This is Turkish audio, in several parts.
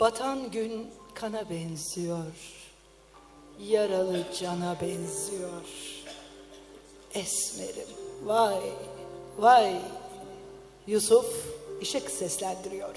Batan gün kana benziyor. Yaralı cana benziyor. Esmerim vay vay. Yusuf ışık seslendiriyor.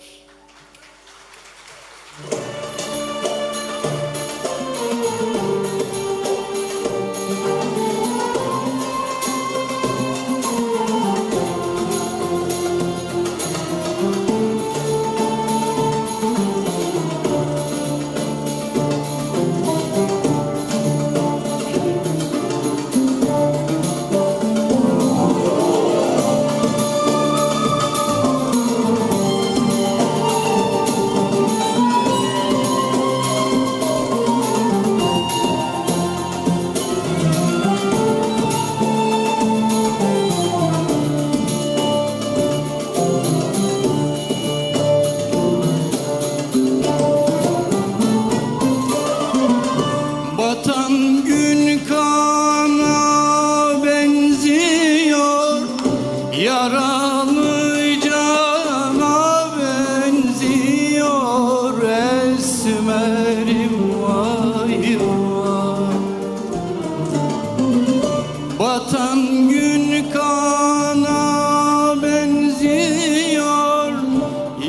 Batan gün kana benziyor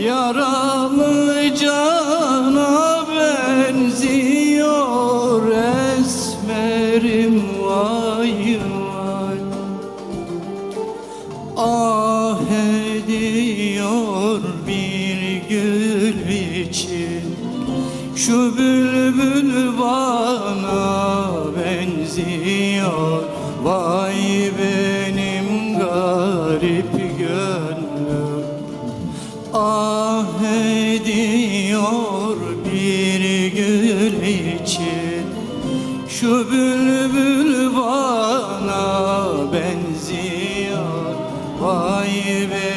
Yaralı cana benziyor Esmerim vay vay. Ah ediyor bir gül için Şu bülbül bana garip gönlüm. Ah ediyor bir gül için. Şu bülbül bana benziyor. Vay benim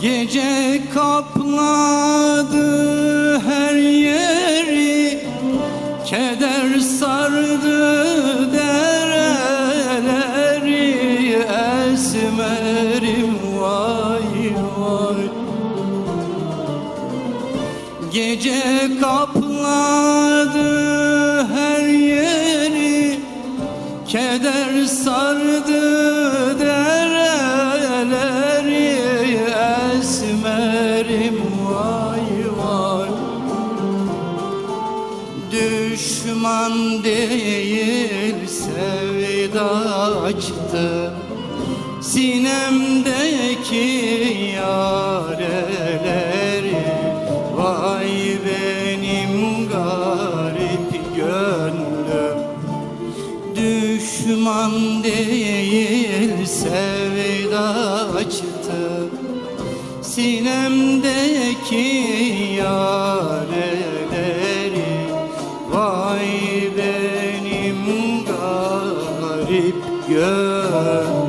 Gece kapladı her yeri Keder sardı dereleri. Esmerim vay vay. Gece kapladı Düşman değil sevda açtı Sinemdeki yareleri Vay benim garip gönlüm. Düşman değil sevda açtı Sinemdeki yareleri Gönlüm